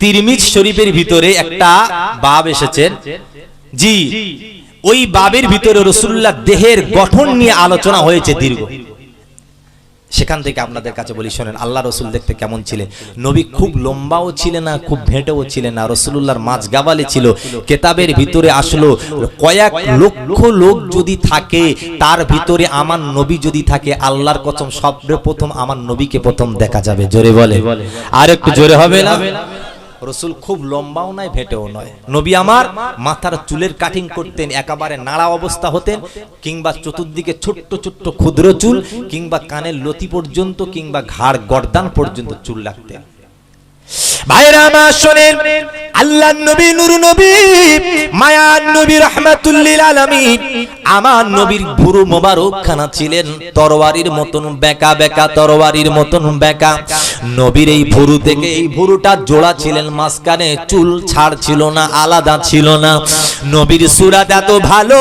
তিরমিজ শরীফের ভিতরে একটা বাব এসেছেন জি। ওই বাবের ভিতরে রসুল্লাহ দেহের গঠন নিয়ে আলোচনা হয়েছে দীর্ঘ। সেখান থেকে আপনাদের কাছে বলি শোনেন আল্লাহ রসুল দেখতে কেমন ছিলেন? নবী খুব লম্বাও ছিলেন না খুব ভেঁটেও ছিলেন না। রসুল্লাহর মাঝ গাবালে ছিল কেতাবের ভিতরে আসলো কয়েক লক্ষ লোক যদি থাকে তার ভিতরে আমার নবী যদি থাকে আল্লাহর কথম কসম সর্বপ্রথম আমার নবীকে প্রথম দেখা যাবে। জোরে বলে আর একটু জোরে হবে না? রসুল খুব লম্বাও নয়, ভেটেও নয়। নবী আমার মাথার চুলের কাটিং করতেন, একেবারে নাড়া অবস্থা হতেন, কিংবা চতুর্দিকে ছোট্ট ছোট্ট ক্ষুদ্র চুল, কিংবা কানের লতি পর্যন্ত, কিংবা ঘাড় গর্দান পর্যন্ত চুল রাখতেন। ভাইরা আমার শোনেন আল্লাহ নবী নূর নবী, মায়ার নবী রহমাতুল্লিল আলামিন। আমার নবীর ভুরু মোবারক খানা ছিলেন তরবারির মতন বেকা বেকা তরবারির মতন বেকা। নবীর এই ভুরু থেকে এই ভুরুটা জোড়া ছিলেন, মাঝখানে চুল ছাড় ছিল না, আলাদা ছিল না। নবীর সুরাত এত ভালো,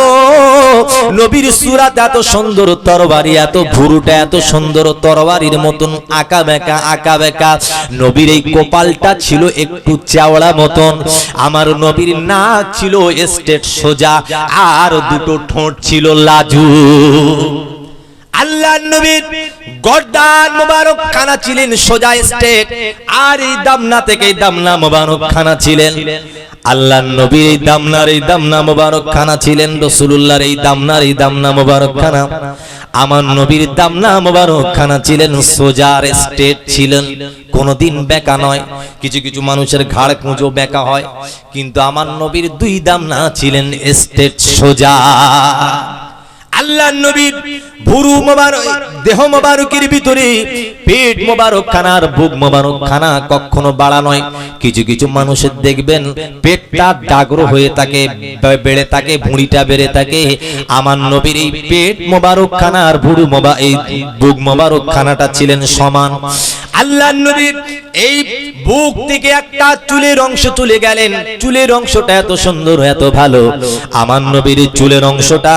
নবীর সুরাত এত সুন্দর তরবারি এত, ভুরুটা এত সুন্দর তরবারির মতন আঁকা বেঁকা আঁকা বেঁকা। নবীর এই কপালটা ছিল একটু চাওড়া মতন আমার নবীর নাক ছিল স্টেট সোজা, আর দুটো ঠোঁট ছিল লাজু। আল্লাহ নবীর গর্দান মোবারক খানা ছিলেন সোজা স্টেট আর এই দামনা থেকে দামনা মোবারক খানা ছিলেন। আল্লাহ নবীর এই দামনার এই দামনা মোবারক খানা ছিলেন রসুল্লাহর এই দামনার এই দামনা মোবারক খানা। আমার নবীর দামনা মোবারক খানা ছিলেন সোজার স্টেট ছিলেন। কোনদিন বেকা নয়। কিছু কিছু মানুষের ঘাড় কুঁজো বেকা হয়। কিন্তু আমার নবীর দুই দাম না ছিলেন স্টেট সোজা। আল্লাহ নবীর ভুরু মোবারক, দেহ মোবারকের ভিতরে পেট মোবারক খানার বুক মোবারক খানা কখনো বাড়া নয়। কিছু কিছু মানুষের দেখবেন পেটটা ডাগর হয়ে থাকে বেড়ে থাকে, ভুঁড়িটা বেড়ে থাকে। আমার নবীর এই পেট মোবারক খানার ভুরু মোবা এই বুক মোবারক খানাটা ছিলেন সমান। আল্লাহ নবীর এই বুক থেকে একটা চুলের অংশ চলে গেলেন। চুলের অংশটা এত সুন্দর, এত ভালো। আমার নবীর চুলের অংশটা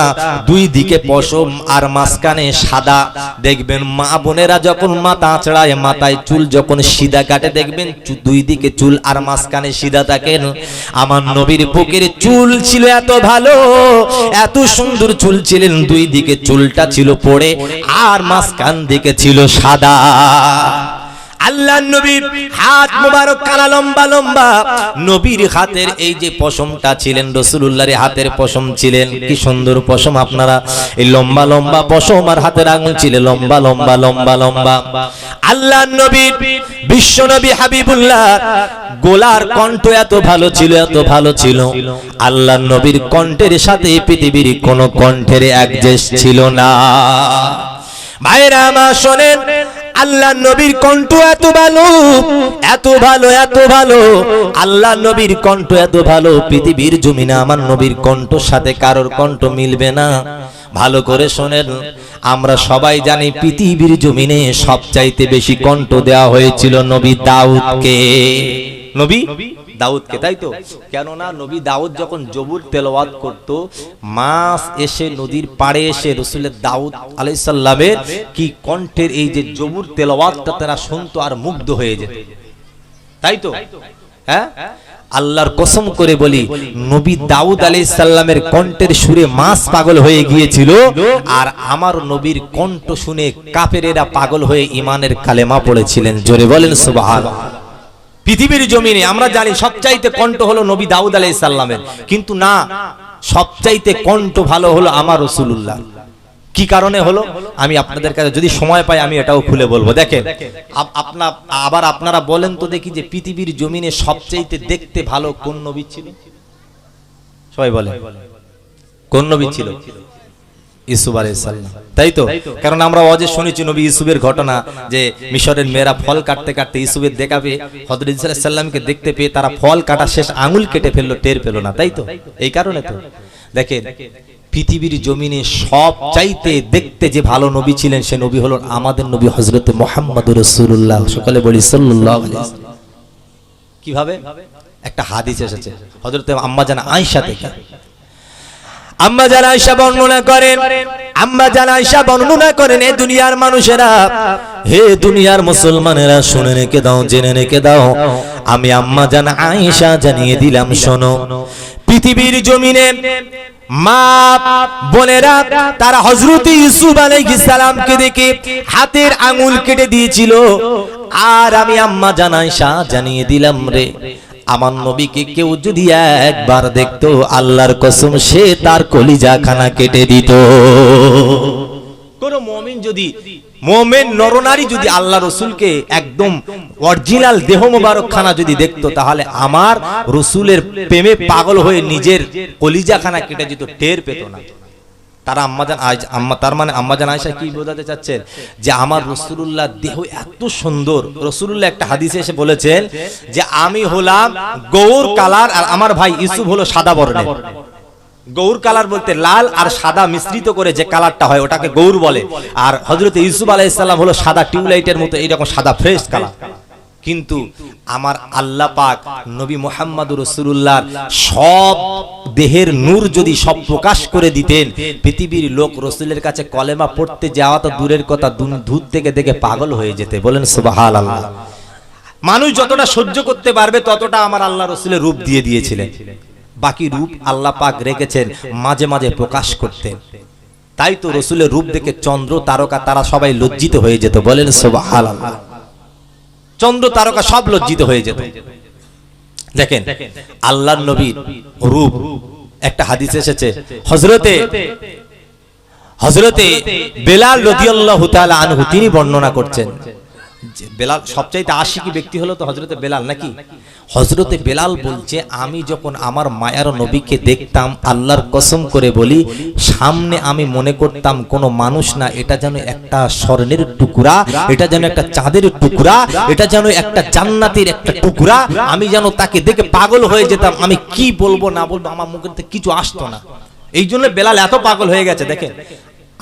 দুই দিকে পশম আর মাঝখানে সাদা। দেখবেন মা বোনেরা যখন মাথা আঁচড়ায়, মাথায় চুল যখন সিধা কাটে, দেখবেন দুই দিকে চুল আর মাঝখানে সিধা থাকেন আমার নবীর বুকের চুল ছিল এত ভালো, এত সুন্দর চুল ছিলেন। দুই দিকে চুলটা ছিল পড়ে আর মাঝখান দিকে ছিল সাদা। আল্লাহ নবীর হাত মোবারক কানা লম্বা লম্বা। নবীর হাতের এই যে পশমটা ছিলেন রসুল্লাহর হাতের পশম ছিলেন, কি সুন্দর পশম আপনারা। এই লম্বা লম্বা পশম আর হাতের আঙুল ছিল, লম্বা লম্বা লম্বা লম্বা। আল্লাহ নবীর বিশ্ব নবী হাবিবুল্লাহ, গোলার কণ্ঠ এত ভালো ছিল, এত ভালো ছিল। আল্লাহ নবীর কণ্ঠের সাথে পৃথিবীর কোন কণ্ঠের একজেস্ট ছিল না। ভাইরা আমার শোনেন আল্লাহ নবীর কণ্ঠ এত ভালো এত ভালো এত ভালো। আল্লাহ নবীর কণ্ঠ এত ভালো, পৃথিবীর জমিনে আমার নবীর কণ্ঠ সাথে কারোর কণ্ঠ মিলবে না। ভালো করে শোনেন। আমরা সবাই জানি পৃথিবীর জমিনে সবচাইতে বেশি কণ্ঠ দেওয়া হয়েছিল নবী দাউদকে। নবী? দাউদকে তাই তো? কেননা নবী দাউদ যখন জবুর তেলাওয়াত করত মাস এসে নদীর পাড়ে এসে রসুলের দাউদ আলাইসাল্লামের কি কণ্ঠের এই যে জবুর তেলাওয়াতটা তারা শুনতো আর মুগ্ধ হয়ে যেত। তাই তো? হ্যাঁ? আল্লাহর কসম করে বলি, নবী দাউদ আলাইহিস সাল্লামের কণ্ঠের সুরে মাস পাগল হয়ে গিয়েছিল আর আমার নবীর কণ্ঠ শুনে কাফেরেরা পাগল হয়ে ইমানের কালেমা পড়েছিলেন। জোরে বলেন সুবহানাল্লাহ পৃথিবীর জমিনে আমরা জানি সবচাইতে কণ্ঠ হলো নবী দাউদ আলাই সাল্লামের কিন্তু না, সবচাইতে কণ্ঠ ভালো হলো আমার রসুল্লাহ কি কারণে হলো? আমি আপনাদের কাছে যদি সময় পাই আমি এটাও খুলে বলব। দেখেন আপ- আপনা আবার আপনারা বলেন তো দেখি যে পৃথিবীর জমিনে সবচাইতে দেখতে ভালো কোন নবী ছিল? সবাই বলে কোন নবী ছিল? ইসুফ আলাইসাল্লাম তাই তো? কারণ আমরা অজে শুনেছি নবী ইসুফের ঘটনা যে মিশরের মেয়েরা ফল কাটতে কাটতে ইসুফের দেখা পেয়ে হজরত দেখতে পেয়ে তারা ফল কাটা শেষ আঙুল কেটে ফেলল টের পেল না। তাই তো? এই কারণে তো। দেখেন পৃথিবীর জমিনে সব চাইতে দেখতে যে ভালো নবী ছিলেন সে নবী হলেন আমাদের নবী হজরত মোহাম্মদ রসুল্লাহ সকালে বলি সাল্লাহ কীভাবে? একটা হাদিস এসেছে। হজরত আম্মা জানা আইসা থেকে। আম্মা জান আয়েশা বর্ণনা করেন, আম্মা জান আয়েশা বর্ণনা করেন, এ দুনিয়ার মানুষেরা, হে দুনিয়ার মুসলমানেরা, শুনে রেখে দাও, জেনে রেখে দাও, আমি আম্মা জান আয়েশা জানিয়ে দিলাম, শোনো। পৃথিবীর জমিনে মা বোনেরা, তারা হজরত ইউসুফ আলাইহিস দেখে হাতের আঙুল কেটে দিয়েছিল, আর আমি আম্মা জান আয়েশা জানিয়ে দিলাম রে। আমার নবীকে কেউ যদি একবার দেখতো, আল্লাহর কসম, সে তার কলিজা খানা কেটে দিত। কোন মমিন যদি, মোমেন নরনারী যদি আল্লাহ রসুলকে একদম অরিজিনাল দেহ মোবারক খানা যদি দেখতো, তাহলে আমার রসুলের প্রেমে পাগল হয়ে নিজের কলিজা খানা কেটে দিত, টের পেত না। তারা আম্মাজান আজ আম্মা তার মানে আম্মাজান আয়সা কি বোঝাতে চাচ্ছেন? যে আমার রসুল্লাহ দেহ এত সুন্দর। রসুল্লাহ একটা হাদিসে এসে বলেছেন যে আমি হলাম গৌর কালার আর আমার ভাই ইসুফ হলো সাদা বর্ণের। গৌর কালার বলতে লাল আর সাদা মিশ্রিত করে যে কালারটা হয় ওটাকে গৌর বলে। আর হজরত ইউসুফ আলাইসাল্লাম হলো সাদা টিউবলাইটের মতো, এইরকম সাদা ফ্রেশ কালার। কিন্তু আমার আল্লাহ পাক নবী মোহাম্মদ রসুল্লাহর সব দেহের নূর যদি সব প্রকাশ করে দিতেন, পৃথিবীর লোক রসুলের কাছে কলেমা পড়তে যাওয়া তো দূরের কথা দূর- থেকে দেখে পাগল হয়ে যেতে। বলেন সুবাহাল আল্লাহ মানুষ যতটা সহ্য করতে পারবে, ততটা আমার আল্লাহ রসুলের রূপ দিয়ে দিয়েছিলেন। বাকি রূপ আল্লাহ পাক রেখেছেন, মাঝে মাঝে প্রকাশ করতেন তাই তো রসুলের রূপ দেখে চন্দ্র, তারকা, তারা সবাই লজ্জিত হয়ে যেত। বলেন সুবহান আল্লাহ চন্দ্র তারকা সব লজ্জিত হয়ে যেত। দেখেন, আল্লাহর নবীর রূপ, একটা হাদিস এসেছে। হজরতে হজরতে বেলাল রদিয়াল্লাহু আনহু, তিনি বর্ণনা করছেন। বেলাল সবচাইতে আশিকি ব্যক্তি হলো তো হজরতে বেলাল নাকি? হজরতে বেলাল বলছে আমি যখন আমার মায়ার নবীকে দেখতাম আল্লাহর কসম করে বলি সামনে আমি মনে করতাম কোনো মানুষ না এটা যেন একটা স্বর্ণের টুকরা এটা যেন একটা চাঁদের টুকরা এটা যেন একটা জান্নাতের একটা টুকরা আমি যেন তাকে দেখে পাগল হয়ে যেতাম আমি কি বলব না বলব আমার মুখের থেকে কিছু আসতো না। এই জন্য বেলাল এত পাগল হয়ে গেছে দেখেন।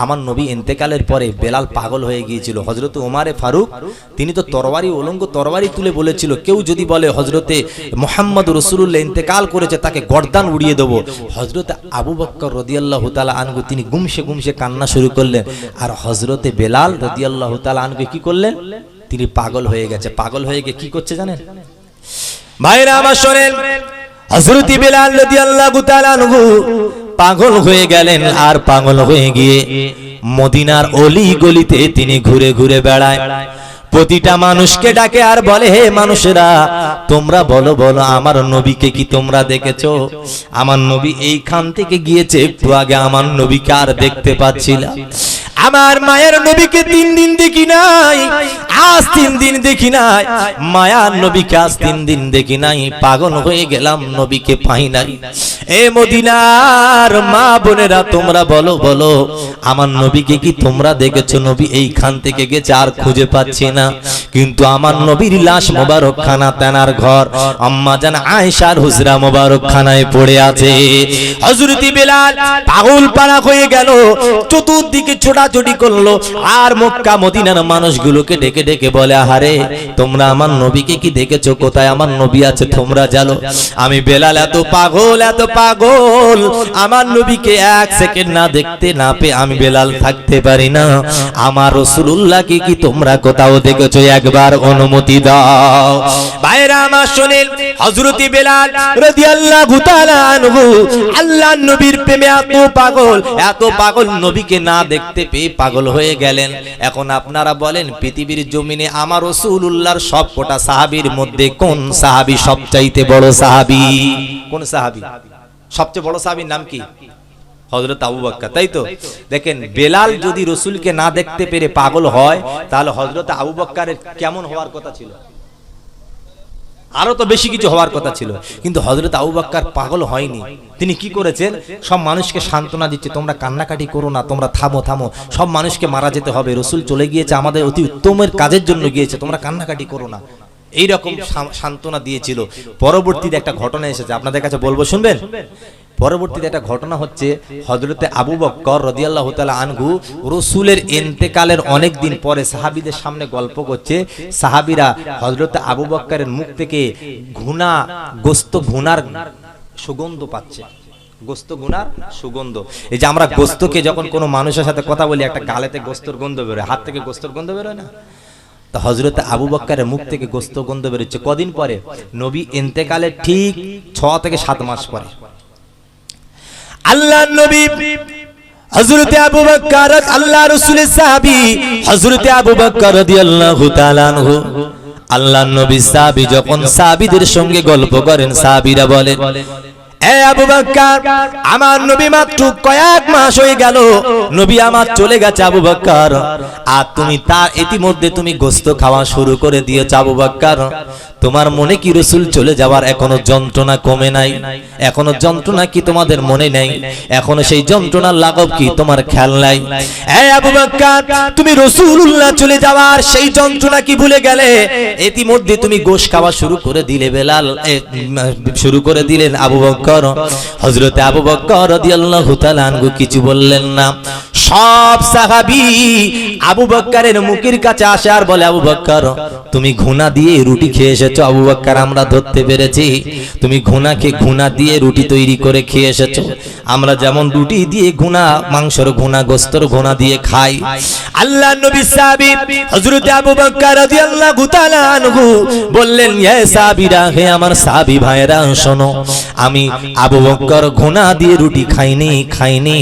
আমার নবী ইন্তেকালের পরে বেলাল পাগল হয়ে গিয়েছিল। হজরত ওমারে ফারুক, তিনি তো তরবারি ওলঙ্গ তরবারি তুলে বলেছিল, কেউ যদি বলে হজরতে মোহাম্মদ রসুল্লাহ ইন্তেকাল করেছে, তাকে গর্দান উড়িয়ে দেবো। হজরতে আবু বক্কর রদিয়াল্লাহ তালা আনগু তিনি গুমসে গুমসে কান্না শুরু করলেন। আর হজরতে বেলাল রদিয়াল্লাহ তালা আনগু কি করলেন? তিনি পাগল হয়ে গেছে। পাগল হয়ে গিয়ে কি করছে জানেন? ভাইরা আমার শোনেন হজরতি বেলাল রাদিয়াল্লাহু তাআলা আনহু পাগল হয়ে গেলেন আর পাগল হয়ে গিয়ে মদিনার অলি গলিতে তিনি ঘুরে ঘুরে বেড়ায়। প্রতিটা মানুষকে ডাকে আর বলে, হে মানুষেরা, তোমরা বলো বলো, আমার নবীকে কি তোমরা দেখেছ? আমার নবী এইখান থেকে গিয়েছে, একটু আগে আমার নবীকে আর দেখতে পাচ্ছিলাম আমার মায়ের নবীকে তিন দিন দেখি নাই, আজ তিন দিন দেখি নাই। মায়ার নবীকে আজ তিন দিন দেখি নাই, পাগল হয়ে গেলাম, নবীকে পাই নাই। এ মদিনার মা বোনেরা, তোমরা বলো বলো, আমার নবীকে কি তোমরা দেখেছ? নবী এইখান থেকে গেছে, আর খুঁজে পাচ্ছি না। কিন্তু আমার নবীর লাশ মোবারক খানা তেনার ঘর। আম্মা জান আয়েশার হুজরা মোবারক খানায় পড়ে আছে। হযরতি বেলাল পাগল পাড়া হয়ে গেল। চতুর্দিকে ছোটাছুটি করল। আর মক্কা মদিনার মানুষগুলোকে ডেকে ডেকে বলে আহারে তোমরা আমার নবীকে কি দেখেছ? কোথায় আমার নবী আছে? তোমরা জানো। আমি বেলাল এত পাগল এত পাগল। আমার নবীকে এক সেকেন্ড না দেখতে না পেয়ে আমি বেলাল থাকতে পারি না। আমার রসুল্লাহকে কি তোমরা কোথাও দেখেছ? একবার অনুমতি দাও। ভাইরা আমার শোনেন, হযরতি বেলাল রাদিয়াল্লাহু তাআলা আনহু, আল্লাহর নবীর প্রেমে এত পাগল এত পাগল নবীকে না দেখতে পেয়ে পাগল হয়ে গেলেন। এখন আপনারা বলেন, পৃথিবীর জমিনে আমার রসুল্লাহর সব কটা সাহাবীর মধ্যে কোন সাহাবী সবচাইতে বড় সাহাবী? কোন সাহাবী? সবচেয়ে বড় সাহাবীর নাম কি? হজরত আবু বাক্কা তাই তো? দেখেন বেলাল যদি রসুলকে না দেখতে পেরে পাগল হয় তাহলে হজরত আবু বাক্কারের কেমন হওয়ার কথা ছিল? আরও তো বেশি কিছু হওয়ার কথা ছিল কিন্তু হজরত আবু বাক্কার পাগল হয়নি। তিনি কি করেছেন? সব মানুষকে সান্ত্বনা দিচ্ছে তোমরা কান্নাকাটি করো না তোমরা থামো থামো। সব মানুষকে মারা যেতে হবে রসুল চলে গিয়েছে আমাদের অতি উত্তমের কাজের জন্য গিয়েছে তোমরা কান্নাকাটি করো না। এইরকম সান্ত্বনা দিয়েছিল। পরবর্তীতে একটা ঘটনা এসেছে আপনাদের কাছে বলব শুনবেন? পরবর্তীতে একটা ঘটনা হচ্ছে হজরতে আবু বক্কর রদিয়াল্লাহ তাআলা আনহু রসুলের এন্তেকালের অনেক দিন পরে সাহাবিদের সামনে গল্প করছে। সাহাবিরা হজরতে আবু বক্করের মুখ থেকে ঘুণা গোস্ত ঘুনার সুগন্ধ পাচ্ছে। গোস্ত গুনার সুগন্ধ। এই যে আমরা গোস্তকে যখন কোনো মানুষের সাথে কথা বলি, একটা গালেতে গোস্তর গন্ধ বেরোয়। হাত থেকে গোস্তর গন্ধ বেরোয় না? তো হজরত আবু বক্কারের মুখ থেকে গোস্ত গন্ধ বেরোচ্ছে। কদিন পরে? নবী ইন্তেকালের ঠিক ছ থেকে সাত মাস পরে। আল্লাহ নবী, হযরত আবু বকর, আল্লাহ রাসূলের সাহাবী, হযরত আবু বকর রাদিয়াল্লাহু তাআলা আনহু। আল্লাহ নবী সাহাবী যখন সাহাবীদের সঙ্গে গল্প করেন, সাহাবীরা বলেন, এ আবু বকর, আমার নবী মাত্র কয়েক মাস হয়ে গেল, নবী আমার চলে গেছে আবু বকর। আর তুমি তার ইতিমধ্যে তুমি গোস্ত খাওয়া শুরু করে দিয়েছ আবু বকর। তোমার মনে কি রসুল চলে যাওয়ার এখনও যন্ত্রণা কমে নাই? এখনও যন্ত্রণা কি তোমাদের মনে নেই? এখনও সেই যন্ত্রণার লাঘব কি তোমার খেয়াল নাই? আবু বকর তুমি রসুল্লাহ চলে যাওয়ার সেই যন্ত্রণা কি ভুলে গেলে? ইতিমধ্যে তুমি গোশ খাওয়া শুরু করে দিলে বেলাল শুরু করে দিলেন আবু বকর হযরতে আবু বকর রাদিয়াল্লাহু কিছু বললেন না। সব সাহাবী আবু বকরের মুখের কাছে আসে আর বলে, আবু বকর তুমি ঘুনা দিয়ে রুটি খেয়ে এসেছ? আবু বকর, আমরা ধরতে পেরেছি। তুমি ঘুনাকে ঘুনা দিয়ে রুটি তৈরি করে খেয়ে এসেছ। আমরা যেমন রুটি দিয়ে ঘুনা, মাংসর ঘুনা, গোস্তর ঘুনা দিয়ে খাই। আল্লাহ নবী সাহাবী হযরত আবু বকর রাদিয়াল্লাহু তাআলা আনহু বললেন ইয়া সাহাবীরা, হে আমার সাহাবী ভাইরা শোনো, আমি আবু বকর ঘুনা দিয়ে রুটি খাইনি খাইনি।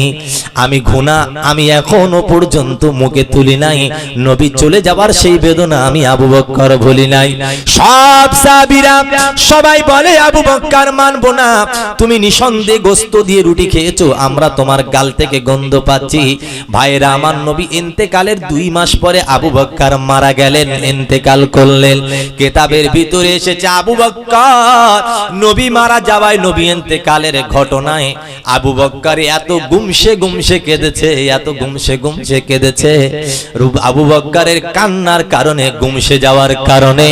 আমি ঘুনা, আমি এখনও পর্যন্ত মুখে তুলি নাই। নবী চলে যাবার সেই বেদনা আমি আবু বকর ভুলি নাই। সব সাহাবীরা সবাই বলে, আবু বকর মানবো না। তুমি নিঃসন্দেহে গোস্ত দিয়ে রুটি খেয়েছো, আমরা তোমার গাল থেকে গন্ধ পাচ্ছি। ভাইরা আমার নবী ইন্তেকালের দুই মাস পরে আবু বকর মারা গেলেন, ইন্তেকাল করলেন। কেতাবের ভিতরে এসেছে, আবু বকর নবী মারা যাওয়ায় নবী ইন্তেকালের ঘটনায় আবু বকর এত গুমসে গুমসে কেঁদেছে, এত গুমসে গুমসে কেঁদেছে। আবু বক্কারের কান্নার কারণে, গুমসে যাওয়ার কারণে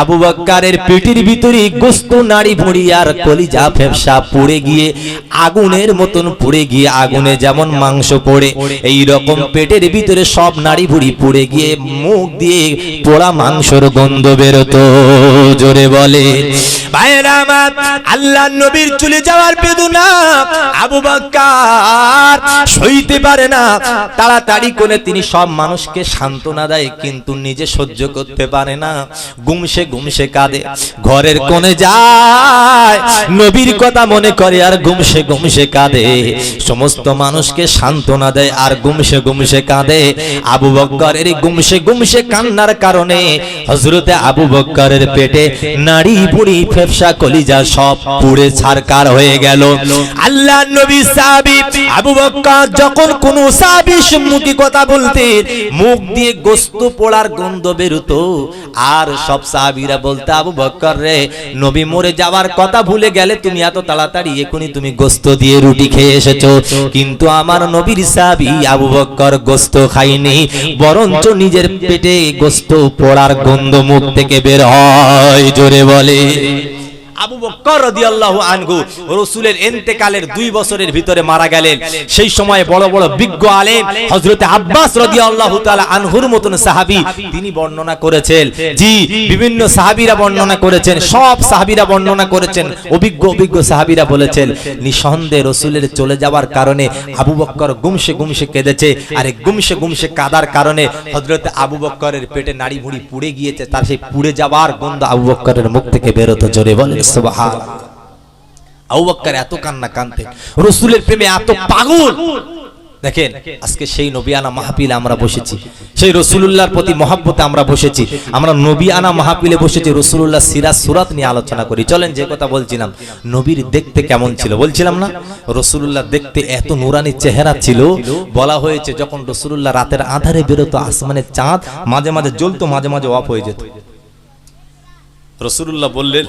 আবু বকরের পেটির ভিতরে গোস্ত, নাড়ি, ভুঁড়ি আর কলিজা ফেফসা পুড়ে গিয়ে আগুনের মতন পুড়ে গিয়ে আগুনে যেমন মাংস পড়ে এই রকম পেটের ভিতরে সব নাড়ি, ভুঁড়ি পুড়ে গিয়ে মুখ দিয়ে পোড়া মাংসর গন্ধ বেরোতো, জোরে বলে। আল্লাহ নবীর চলে যাওয়ার বেদনা আবু সইতে পারে না। তাড়াতাড়ি করে তিনি সব মানুষকে সান্ত্বনা দেয়, কিন্তু নিজে সহ্য করতে পারে না। গুমসে গুমসে কাঁদে, ঘরের কোণে যায়। নবীর কথা মনে করে আর গুমসে গুমসে কাঁদে। সমস্ত মানুষকে সান্ত্বনা দেয় আর গুমসে গুমসে কাঁদে। আবু বক্করের গুমসে গুমসে কান্নার কারণে হজরতে আবু বক্করের পেটে নাড়ি বুড়ি ফেফসা কলিজা সব পুড়ে ছারকার হয়ে গেল। আল্লাহ নবী সাহাবী আবু বক্কর যখন কোন সাহাবী সম্মুখী কথা বলতে মুখ দিয়ে গোস্ত পোড়ার গন্ধ বেরোতো। আর সব সাহাবীরা বলতে আবু বক্কর রে। নবী মরে যাওয়ার কথা ভুলে গেলে তুমি এত তাড়াতাড়ি এখনই তুমি গোস্ত দিয়ে রুটি খেয়ে এসেছ। কিন্তু আমার নবীর সাহাবী আবু বক্কর গোস্ত খাইনি বরঞ্চ নিজের পেটে গোস্ত পোড়ার গন্ধ মুখ থেকে বের হয়। জোরে বলে। আবু বক্কর রাদিয়াল্লাহু আনহু রাসূলের ইন্তেকালের দুই বছরের ভিতরে মারা গেলেন। সেই সময় বড় বড় বিজ্ঞ আলেম হযরতে আব্বাস রাদিয়াল্লাহু তাআলা আনহুর মতন সাহাবী তিনি বর্ণনা করেছেন। জি, বিভিন্ন সাহাবীরা বর্ণনা করেছেন, সব সাহাবীরা বর্ণনা করেছেন, অভিজ্ঞ অভিজ্ঞ সাহাবীরা বলেছেন, নিঃসন্দেহে রাসূলের চলে যাওয়ার কারণে আবু বক্কর গুমসে গুমসে কেঁদেছে, আর গুমসে গুমসে কাদার কারণে হযরতে আবু বক্করের পেটে নাড়ি ভুঁড়ি পুড়ে গিয়েছে, তার সেই পুড়ে যাওয়ার গন্ধ আবু বক্করের মুখ থেকে বেরোতো, জোরে বলে যে কথা বলছিলাম, নবীর দেখতে কেমন ছিল বলছিলাম না? রসুলুল্লাহ দেখতে এত নুরানি চেহারা ছিল, বলা হয়েছে যখন রসুলুল্লাহ রাতের আধারে বেরোতো, আসমানের চাঁদ মাঝে মাঝে জ্বলতো, মাঝে মাঝে অফ হয়ে যেত। রসুল্লাহ বললেন,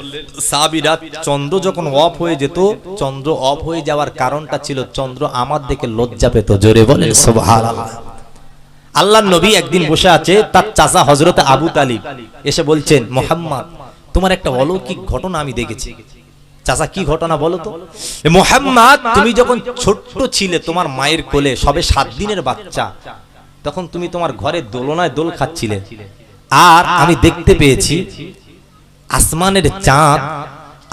সাবিরা, চন্দ্র যখন অফ হয়ে যেত, চন্দ্র অফ হয়ে যাওয়ার কারণটা ছিল, চন্দ্র আমার দিকে লজ্জা পেত। জোরে বলে আল্লাহ নবী একদিন বসে আছে, তার চাচা হজরত আবু তালিব, এসে বলছেন, মোহাম্মদ, তোমার একটা অলৌকিক ঘটনা আমি দেখেছি। চাচা, কি ঘটনা বলো তো? মোহাম্মদ, তুমি যখন ছোট্ট ছিলে, তোমার মায়ের কোলে, সবে সাত দিনের বাচ্চা, তখন তুমি তোমার ঘরে দোলনায় দোল খাচ্ছিলে। আর আমি দেখতে পেয়েছি আসমানের চাঁদ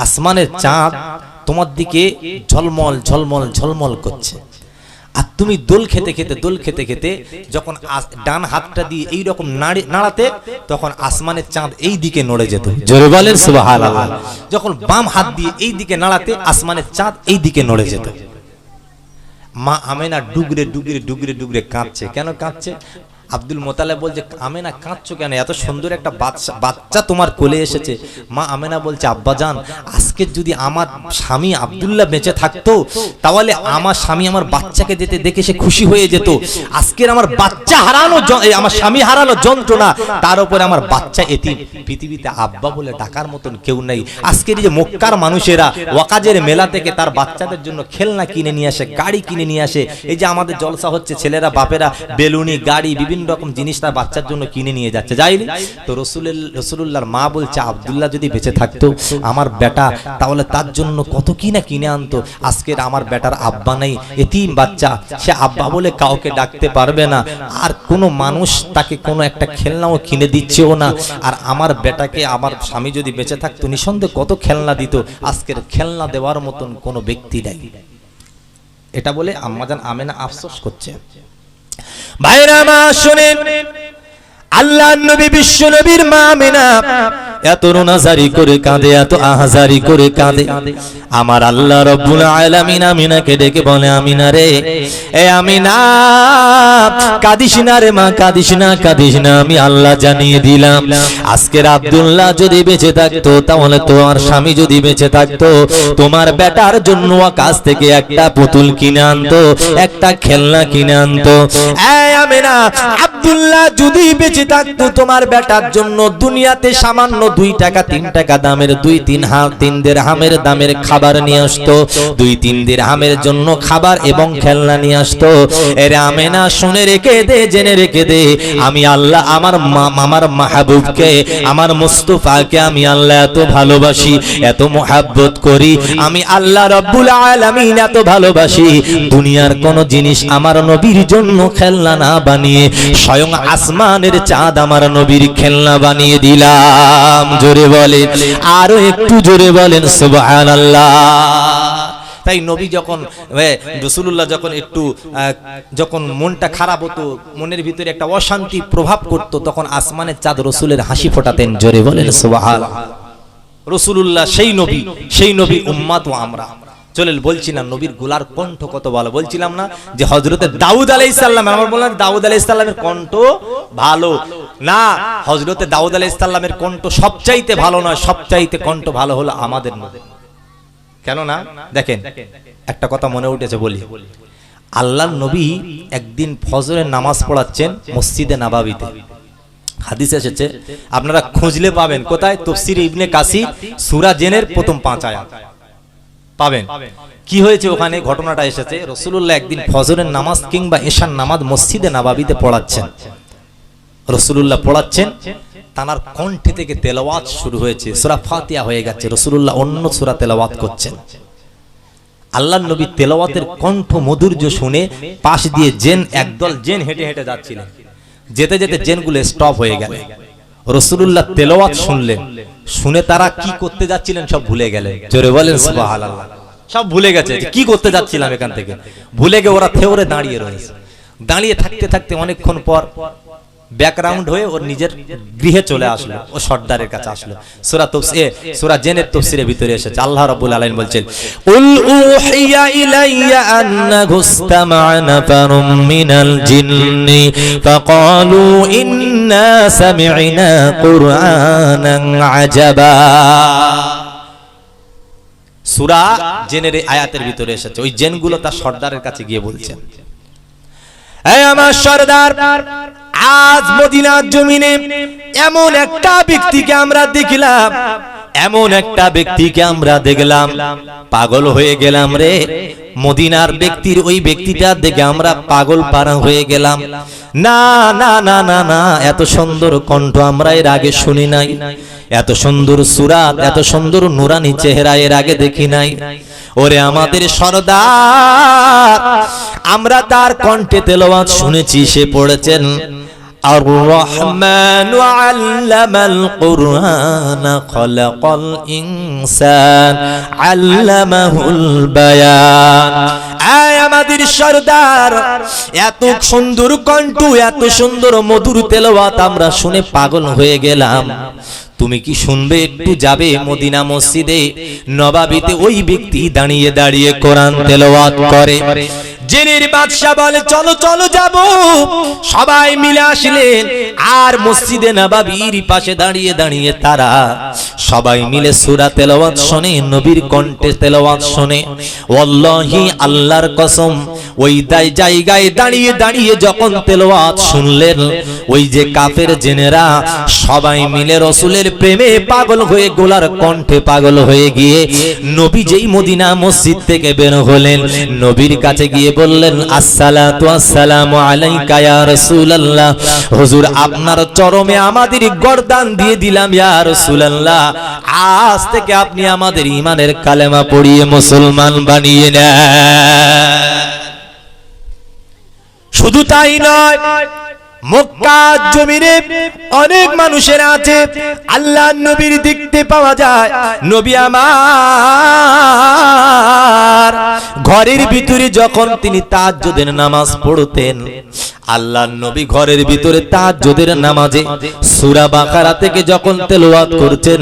আসমানের চাঁদ তোমার দিকে ঝলমল ঝলমল ঝলমল করছে। আর তুমি দোল খেতে খেতে দোল খেতে খেতে যখন ডান হাতটা দিয়ে এই রকম নাড়াতে তখন আসমানের চাঁদ এই দিকে নড়ে যেত। জোরে বলেন সুবহানাল্লাহ। যখন বাম হাত দিয়ে এই দিকে নাড়াতে আসমানের চাঁদ এই দিকে নড়ে যেত। মা আমেনা ডুগরে ডুগরে ডুগরে ডুগরে কাঁদছে। কেন কাঁদছে? আব্দুল মোতালে বলছে, আমেনা, কাঁদছো কেন? এত সুন্দর একটা বাচ্চা বাচ্চা তোমার কোলে এসেছে। মা আমেনা বলছে আব্বাজান আজকে যদি আমার স্বামী আব্দুল্লাহ বেঁচে থাকতো, তাহলে আমার স্বামী আমার বাচ্চাকে যেতে দেখে সে খুশি হয়ে যেত। আজকের আমার বাচ্চা হারানো আমার স্বামী হারানো যন্ত্রণা। তার উপরে আমার বাচ্চা এতি পৃথিবীতে আব্বা বলে ডাকার মতন কেউ নেই। আজকের যে মক্কার মানুষেরা ওয়াকাজের মেলা থেকে তার বাচ্চাদের জন্য খেলনা কিনে নিয়ে আসে, গাড়ি কিনে নিয়ে আসে। এই যে আমাদের জলসা হচ্ছে, ছেলেরা, বাপেরা, বেলুনি, গাড়ি, বিভিন্ন রকম জিনিস তার বাচ্চার জন্য কিনে নিয়ে যাচ্ছে। যাইনি তো রসুলের রসুল্লাহর মা বলছে, আব্দুল্লাহ যদি বেঁচে থাকতো, আমার বেটা, তাহলে তার জন্য কত কি না কিনে আনতো। আজকের আমার বেটার আব্বা নেই, এতিম বাচ্চা, সে আব্বা বলে কাউকে ডাকতে পারবে না। আর কোনো মানুষ তাকে কোনো একটা খেলনাও কিনে দিচ্ছেও না। আর আমার বেটাকে, আমার স্বামী যদি বেঁচে থাকতো, নিঃসন্দেহে কত খেলনা দিত। আজকের খেলনা দেওয়ার মতন কোনো ব্যক্তি নেই। এটা বলে আম্মাজান আমেনা আফসোস করছে। ভাইরা মা শুনেন আল্লাহ নবী বিশ্ব নবীর মা আমেনা। এত রোনাজারি করে কাঁদে, এত আহাজারি করে কাঁদে। আমার আল্লাহ রব্বুল আলামিন আমিনাকে ডেকে বলে, আমিনা রে, এ আমিনা, কাঁদিস না রে মা, কাঁদিস না কাঁদিস না, আমি আল্লাহ জানিয়ে দিলাম। আজকের আব্দুল্লাহ যদি বেঁচে থাকতো, তাহলে তোমার স্বামী যদি বেঁচে থাকতো, তোমার বেটার জন্য কাছ থেকে একটা পুতুল কিনে আনতো, একটা খেলনা কিনে আনতো। এই আমিনা, আব্দুল্লাহ যদি বেঁচে থাকতো তোমার বেটার জন্য দুনিয়াতে সামান্য দুই টাকা, তিন টাকা দামের, দুই তিন হা, তিন দের হামের দামের খাবার নিয়ে আসতো। দুই তিন দের হামের জন্য খাবার এবং খেলনা নিয়ে আসতো। এর আমেনা, শুনে রেখে দে, জেনে রেখে দে। আমি আল্লাহ, আমার আমার মাহবুবকে, আমার মুস্তফাকে আমি আল্লাহ এত ভালোবাসি, এত মোহাব্বত করি। আমি আল্লাহ রব্বুল আলামিন এত ভালোবাসি। দুনিয়ার কোন জিনিস আমার নবীর জন্য খেলনা না বানিয়ে, স্বয়ং আসমানের চাঁদ আমার নবীর খেলনা বানিয়ে দিলাম। জোরে বলেন আরও একটু জোরে বলেন, সুবহানাল্লাহ। তাই নবী যখন রসুল্লাহ যখন একটু যখন মনটা খারাপ হতো, মনের ভিতরে একটা অশান্তি প্রভাব করত, তখন আসমানের চাঁদ রসুলের হাসি ফোটাতেন। জোরে বলেন সুবহান রসুল্লাহ সেই নবী সেই নবী উম্মাত আমরা। চলে বলছিলাম নবীরগুলার কণ্ঠ কত ভালো বলছিলাম না? যে হজরতে দাউদ আলাই সাল্লাম আমার বললাম দাউদ আলাই সাল্লামের কণ্ঠ ভালো? না হজরতে দাউদ আলাই সাল্লামের কণ্ঠ সবচাইতে ভালো নয়, সবচাইতে কণ্ঠ ভালো হলো আমাদের মধ্যে কেন না? দেখেন, একটা কথা মনে উঠেছে বলি। আল্লাহ নবী একদিন ফজরের নামাজ পড়াচ্ছেন মসজিদে নাবাবিতে। হাদিস এসেছে, আপনারা খুঁজলে পাবেন। কোথায়? তফসির ইবনে কাসি সুরা জেনের প্রথম পাঁচ আয়াত। পাবেন। কি হয়েছে ওখানে? ঘটনাটা এসেছে। রসুল্লাহ একদিন ফজরের নামাজ কিংবা এশার নামাজ মসজিদে নাবাবিতে পড়াচ্ছেন। রসুল্লাহ পড়াচ্ছেন। তানার কণ্ঠে থেকে তেলাওয়াত শুরু হয়েছে। সুরা ফাতিয়া হয়ে গেছে। রসুল্লাহ অন্য সুরা তেলাওয়াত করছেন। আল্লাহ নবী তেলাওয়াতের কণ্ঠ, মধুর্য শুনে পাশ দিয়ে জেন, একদল জেন হেঁটে হেঁটে যাচ্ছিলেন। যেতে যেতে জেনগুলো স্টপ হয়ে গেল। রসুল্লাহ তেলাওয়াত শুনলেন শুনে তারা কি করতে যাচ্ছিলেন সব ভুলে গেলেন জোরে বলেন সব ভুলে গেছে কি করতে যাচ্ছিলাম এখান থেকে। ভুলে গে ওরা থেওরে দাঁড়িয়ে রয়েছে। দাঁড়িয়ে থাকতে থাকতে অনেকক্ষণ পর ব্যাকগ্রাউন্ড হয়ে ওর নিজের গৃহে চলে আসলো, ও সর্দারের কাছে আসলো। সূরা তফসির সূরা জেনের তফসিরের ভিতরে এসেছে। আল্লাহ রাব্বুল আলামিন বলছেন, উল উহিয়া ইলাইয়া আন্নাহু ইসতামা'a নাফারুম মিনাল জিন্নি ফাকালু ইন্না সামি'না কুরআনান আজাবা। সূরা জেনের আয়াতের ভিতরে এসেছে। ওই জেনগুলো তার সর্দারের কাছে গিয়ে বলছেন এই আমার সর্দার আজ মদিনার জমিনে এমন একটা ব্যক্তিকে আমরা দেখলাম, এমন একটা ব্যক্তিকে আমরা দেখলাম। পাগল হয়ে গেলাম রে। মদিনার ব্যক্তির ওই ব্যক্তিটা দেখে আমরা পাগল পারা হয়ে গেলাম। না না না না না, এত সুন্দর কণ্ঠ আমরা এর আগে শুনি নাই। এত সুন্দর সুরাত, এত সুন্দর নুরানি চেহারা এর আগে দেখি নাই। ওরে আমাদের সর্দার, আমরা তার কণ্ঠে তেলাওয়াত শুনেছি, সে পড়েছেন الرحمن علم القرآن خلق الإنسان علمه البيان আয় আমাদের সর্দার এত সুন্দর কণ্ঠ এত সুন্দর মধুর তেলাওয়াত আমরা শুনে পাগল হয়ে গেলাম তুমি কি শুনবে একটু যাবে মদিনা মসজিদে নবাবিতে ওই ব্যক্তি দাঁড়িয়ে দাঁড়িয়ে কোরআন তেলাওয়াত করে জেনের বাদশাহ বলে, চলো চলো যাব। সবাই মিলে আসলেন, আর মসজিদে নবাবির পাশে দাঁড়িয়ে দাঁড়িয়ে তারা সবাই মিলে সূরা তেলাওয়াত শুনে, নবীর কণ্ঠে তেলাওয়াত শুনে। ওয়াল্লাহি, আল্লাহর কসম, ওই জায়গায় দাঁড়িয়ে দাঁড়িয়ে যখন তেলাওয়াত শুনলেন, ওই যে কাফের জেনেরা সবাই মিলে রসুলের প্রেমে পাগল হয়ে, গোলার কণ্ঠে পাগল হয়ে গিয়ে নবী যেই মদিনা মসজিদ থেকে বের হলেন, নবীর কাছে গিয়ে বললেন, আসসালাতু আসসালামু আলাইকা ইয়া রাসূলুল্লাহ। হুজুর, আপনার চরমে আমাদের গর্দান দিয়ে দিলাম ইয়া রাসূলুল্লাহ। আজ থেকে আপনি আমাদের ইমানের কালেমা পড়িয়ে মুসলমান বানিয়ে নেন। শুধু তাই নয় মক্কা জমিনে অনেক মানুষের আছে। আল্লাহ নবীর দেখতে পাওয়া যায়, নবী আমার। ঘরের ভিতরে যখন তিনি তাজ্জুদের নামাজ পড়তেন আল্লাহ নবী ঘরের ভিতরে তাজ্জুদের নামাজে সূরা বাকারা থেকে যখন তেলাওয়াত করতেন,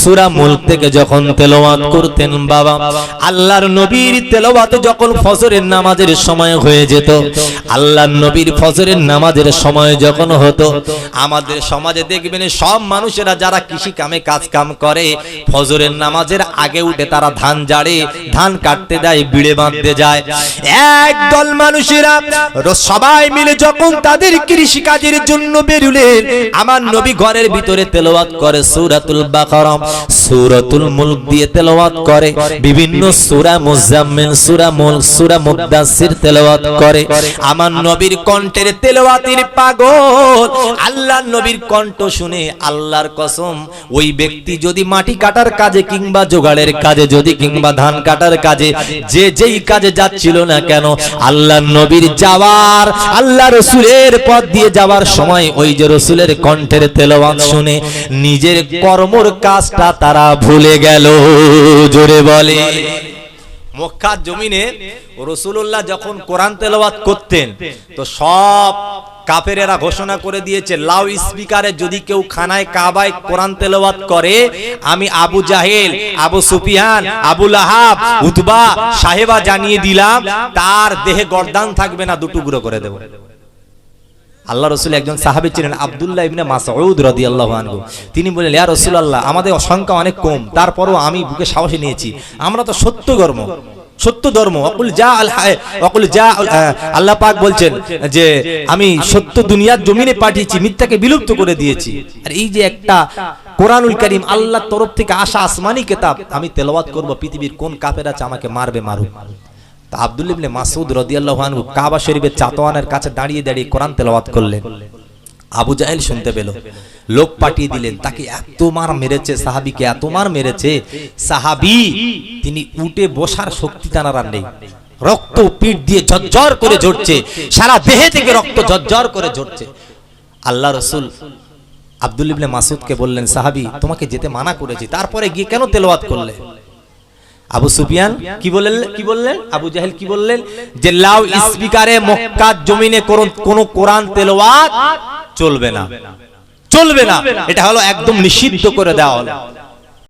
সূরা মুলক থেকে যখন তেলাওয়াত করতেন, বাবা, আল্লাহর নবীর তেলাওয়াতে যখন ফজরের নামাজের সময় হয়ে যেত, আল্লাহর নবীর ফজরের নামাজের সময় যখন হতো, আমাদের সমাজে দেখবেন সব মানুষেরা যারা কৃষি কামে কাজ কাম করে, ফজরের নামাজের আগে উঠে তারা ধান জাড়ে ধান কাটতে দেয় বিড়ে বাঁধতে যায়। একদল মানুষেরা সবাই মিলে যখন তাদের কৃষি কাজের জন্য বেরুলেন, আমার নবী ঘরের ভিতরে তেলাওয়াত করে সূরাতুল বাকারা, সূরাতুল মুলক দিয়ে তেলাওয়াত করে, বিভিন্ন সূরা মুজাম্মিল, সূরা মুলক সূরা মুদাসসির তেলাওয়াত করে। আমার নবীর কণ্ঠের তেলাওয়াতের পাগল। আল্লাহর নবীর কণ্ঠ শুনে আল্লাহর কসম, ওই ব্যক্তি যদি মাটি কাটার কাজে কিংবা জোগাড়ের কাজে, যদি কিংবা ধান কাটার কাজে, যে যেই কাজে যাচ্ছিল না কেন, আল্লাহর নবীর যাওয়ার আল্লাহ রসুলের পথ দিয়ে যাওয়ার সময় ওই যে রসুলের কণ্ঠের তেলাওয়াত শুনে নিজের কর্মর কাজটা তারা ভুলে গেল। জোরে বলে। মক্কার জমিনে রসুল্লাহ যখন কোরআন তেলাওয়াত করতেন, তো সব কাফেরেরা ঘোষণা করে দিয়েছে, লাউ স্পিকারে যদি কেউ খানায় কাবায় কোরআন তেলাওয়াত করে, আমি Abu Jahl, Abu Sufyan, Abu Lahab, Utba, সাহেবা জানিয়ে দিলাম, তার দেহে গর্দান থাকবে না দুটুকরো করে দেব। আল্লাহ রসুল একজন সাহাবী ছিলেন, আব্দুল্লাহ ইবনে মাসউদ রাদিয়াল্লাহু আনহু। তিনি বললেন, ইয়া রাসূলুল্লাহ, আমাদের সংখ্যা অনেক কম, তারপরও আমি বুকে সাহসী নিয়েছি। আমরা তো সত্য কর্ম সত্য ধর্ম। অকুল যা আল অকুল যা আল্লাহ পাক বলছেন যে আমি সত্য দুনিয়ার জমিনে পাঠিয়েছি মিথ্যাকে বিলুপ্ত করে দিয়েছি। আর এই যে একটা কোরআনুল করিম আল্লাহর তরফ থেকে আসা আসমানি কেতাব আমি তেলাওয়াত করব পৃথিবীর কোন কাফের আছে আমাকে মারবে মারুক। তা আব্দুল ইবনে মাসউদ রাদিয়াল্লাহু আনহু কাবা শরীফের চাতওয়ানের কাছে দাঁড়িয়ে দাঁড়িয়ে কোরআন তেলাওয়াত করলেন। আবু জাহেল শুনতে পেল। লোক পাঠিয়ে দিলেন, তাকে এত মার মেরেছে সাহাবীকে এত মার মেরেছে? সাহাবী, তিনি উঠে বসার শক্তি তানার আর নেই। রক্ত পিঠ দিয়ে ঝরঝর করে ঝরছে, সারা দেহে থেকে রক্ত ঝরঝর করে ঝরছে। আল্লাহ রসুল আব্দুল ইবনে মাসুদকে বললেন, সাহাবি, তোমাকে যেতে মানা করেছি, তারপরে গিয়ে কেন তেলাওয়াত করলে? আবু সুফিয়ান কি বললেন কি বললেন? আবু জাহেল কি বললেন? যে, লাউ স্পিকারে মক্কার জমিনে কোন- কোরআন তেলাওয়াত চলবে না। চলবে না। এটা হলো একদম নিষিদ্ধ করে দেওয়া হলো।